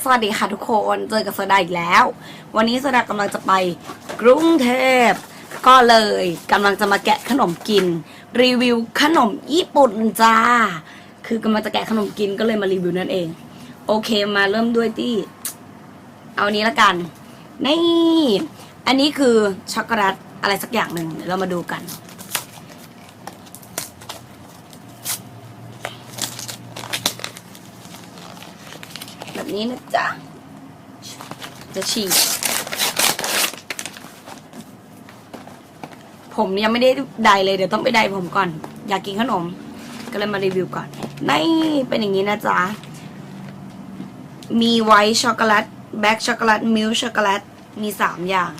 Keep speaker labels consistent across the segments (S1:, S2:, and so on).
S1: สวัสดีค่ะทุกคนเจอกับโซดาอีกแล้ว วันนี้โซดากำลังจะไปกรุงเทพ ก็เลยกำลังจะมาแกะขนมกิน รีวิวขนมญี่ปุ่นจ้า คือกำลังจะแกะขนมกินก็เลยมารีวิวนั่นเอง โอเคมาเริ่มด้วยที่ เอานนี้ละกัน นี่ อันนี้คือช็อกโกแลตอะไรสักอย่างหนึ่งเดี๋ยวเรามาดูกัน แบบนี้นะจ๊ะ จะฉีกผมยังไม่ได้ไดเลยเดี๋ยวต้องไปไดผมก่อน อยากกินขนม ก็เลยมารีวิวก่อนนี่เป็นอย่างนี้นะจ๊ะ มีไวท์ช็อกโกแลตแบล็กช็อกโกแลตมิลช็อกโกแลตมีสามอย่าง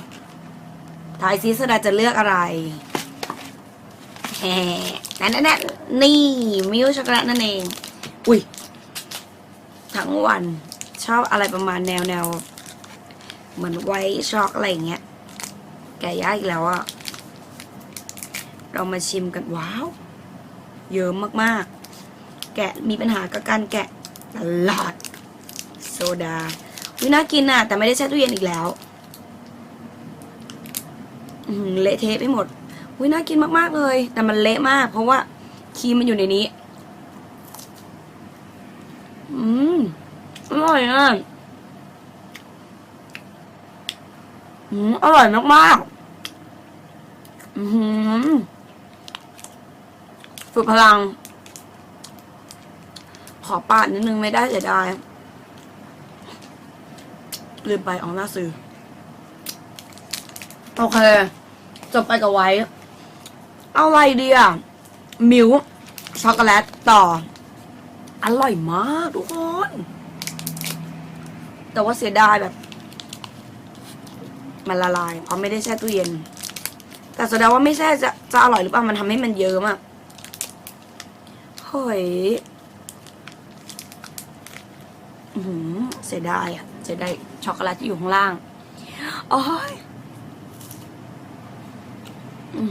S1: ทายซีสดาจะเลือกอะไรแหมนั่นนั่นนั่นนี่มิลช็อกโกแลตนั่นเอง อุ้ยทั้งวัน ชอบอะไรประมาณแนวแนวเหมือนไวท์ช็อกอะไรอย่างเงี้ย แกะยากอีกแล้วอะเรามาชิมกันว้าว เยอะมากๆ แกะมีปัญหากับการแกะตลอดโซดาวิน่ากินอะแต่ไม่ได้แช่ตู้เย็นอีกแล้วเละเทะไปหมดวิน่ากินมากๆเลย แต่มันเละมาก เพราะว่าครีมมันอยู่ในนี้ อืม อร่อยอะอืมอร่อยมากๆอือหือฝึกพลัง ขอปาดนิดนึงไม่ได้เสียดายลืมไปออกหน้าซื้อโอเค จบไปกับไว้ เอาอะไรดีอะ มิวช็อกโกแลตต่อ อร่อยมากทุกคน แต่ว่าเสียดายแบบ มันละลายเพราะไม่ได้แช่ตู้เย็น แต่แสดงว่าไม่แช่จะจะอร่อยหรือเปล่ามันทำให้มันเยิ้มอะเฮ้ยหือเสียดายอะเสียดายช็อกโกแลตที่อยู่ข้างล่างโอ้ย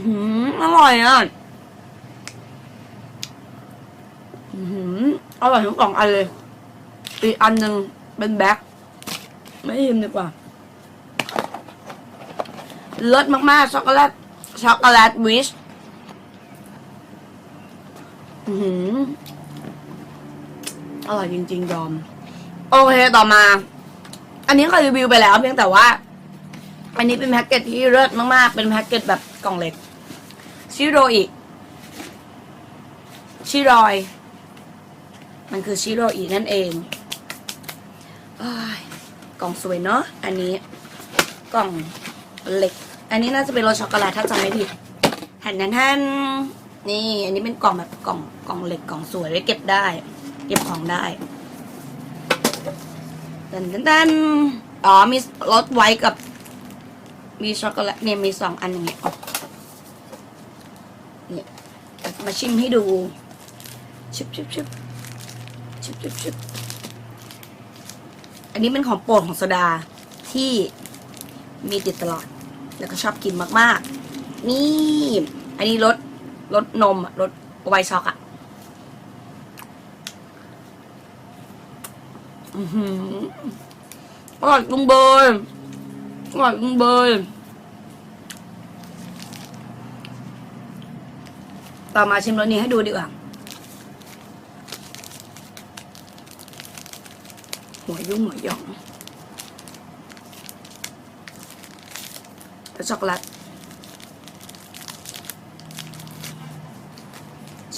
S1: หืออร่อยอะหืออร่อยทั้งสองอันเลย อีกอันหนึ่งเป็นแบ็ค ไม่ชิมดีกว่าเลิศมากๆช็อกโกแลตช็อกโกแลตวิชอือหืออร่อยจริง ๆ ยอม โอเค ต่อมา อันนี้เคยรีวิวไปแล้ว เพียงแต่ว่า อันนี้เป็นแพ็กเกจที่เลิศมาก ๆ เป็นแพ็กเกจแบบกล่องเล็ก ชิโรอิชิรอย มันคือชิโรอีนั่นเองอ กล่องสวยเนาะอันนี้กล่องเหล็ก อันนี้น่าจะเป็นรสช็อกโกแลตถ้าจำไม่ผิดแผ่นนั้นท่านนี่อันนี้เป็นกล่องแบบกล่องกล่องเหล็กกล่องสวยไว้เก็บได้ เก็บของได้ตันตันตันอ๋อมีรสไว้กับ มีช็อกโกแลตเนี่ยมีสองอันอย่างเงี้ยเนี่ยมาชิมให้ดูชิบชิบชิบชุบชุบชุบ อันนี้เป็นของโปรดของโซดาที่มีติดตลอด แล้วก็ชอบกินมากๆ นี่ อันนี้รสรสนมอะรสไวช็อกอะอือหืออร่อยจุงเบยอร่อยจุงเบยต่อมาชิมรสนี้ให้ดูดีกว่า หัวยุ่งหัวหยองแล้วช็อกโกแลต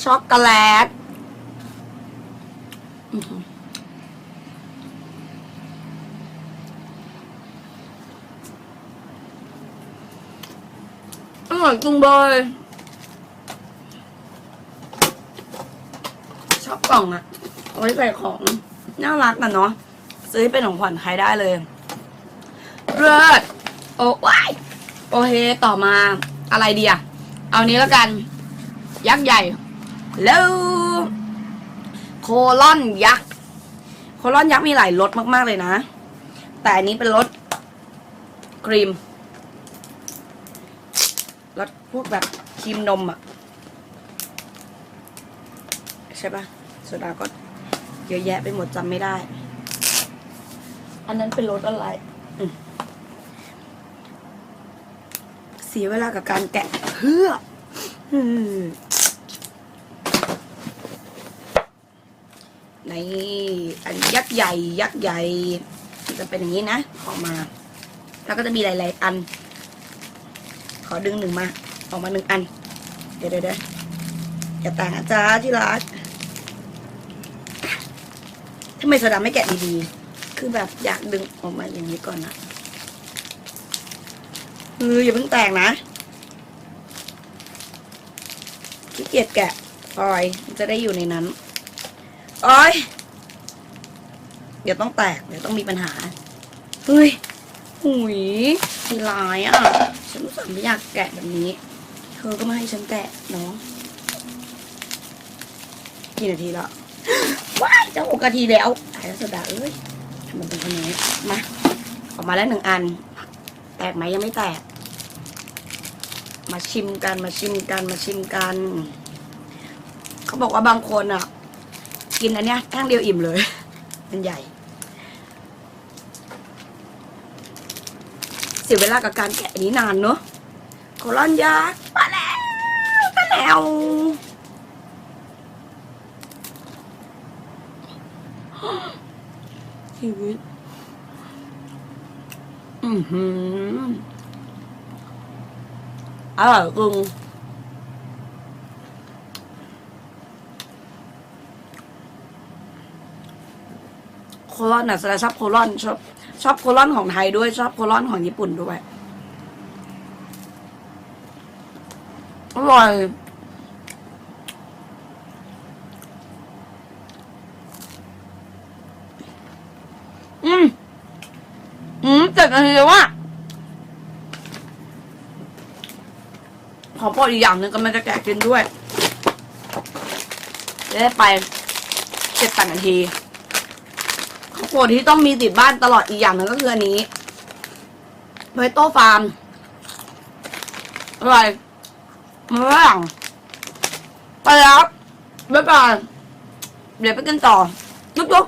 S1: ช็อกโกแลตอือหืออร่อยจุงเบยชอบกล่องอะไว้ใส่ของ น่ารักนะเนาะ ซื้อให้เป็นของขวัญใครได้เลยเลิศโอ้ว้ายโอเคต่อมาอะไรเดีอะเอานี้แล้วกัน ยักษ์ใหญ่แล้วโคลอนยักษ์โคลอนยักษ์มีหลายรสมากๆเลยนะ แต่อันนี้เป็นรสครีมรสพวกแบบครีมนมอะใช่ปะโซดาก็เยอะแยะไปหมดจำไม่ได้ อันนั้นเป็นรสอะไร เสียเวลากับการแกะเพื่อในอันยักษ์ใหญ่ ยักษ์ใหญ่จะเป็นอย่างนี้นะ ออกมา แล้วก็จะมีหลาย ๆ อัน ขอดึงหนึ่งมา ออกมาหนึ่งอัน เดี๋ยวเดี๋ยวเดี๋ยวอย่าต่างอาจารย์ที่รักทำไมโซดาไม่แกะดี ๆ คือแบบอยากดึงออกมาอย่างนี้ก่อนนะเอออย่าเพิ่งแตกนะขี้เกียจแกะปล่อยจะได้อยู่ในนั้นโอ้ยเดี๋ยวต้องแตก เดี๋ยวต้องมีปัญหา เฮ้ยหุยมีลายอะ ฉันรู้สึกไม่อยากแกะแบบนี้ เธอก็ไม่ให้ฉันแกะเนาะกี่นาทีแล้วว้ายจะหกนาทีแล้วตายแล้วสดาเอ้ย มันเป็นคนนี้มาออกมาแล้วหนึ่งอัน แตกไหมยังไม่แตก มาชิมกันมาชิมกันมาชิมกัน เขาบอกว่าบางคนอะ กินอันเนี้ยแท่งเดียวอิ่มเลยมันใหญ่เสียเวลากับการแกะอันนี้นานเนอะโคลอนยักษ์มาแล้วมาแล้ว ชีวิต อือหืออร่อยจริงโคลอนอะแสดงชอบโคลอนชอบชอบโคลอนของไทยด้วย ชอบโคลอนของญี่ปุ่นด้วยอร่อย อืม อืม เจ็ดนาทีแล้วว่ะขอโปรดอีกอย่างหนึ่งกำลังจะแกะกินด้วยจะได้ไปเจ็ดแปดนาทีขอโปรดที่ต้องมีติดบ้านตลอดอีกอย่างหนึ่งก็คืออันนี้เบโต้ฟาร์มอร่อยมากไปแล้วบ๊ายบายเดี๋ยวไปกันต่อยุบยุบ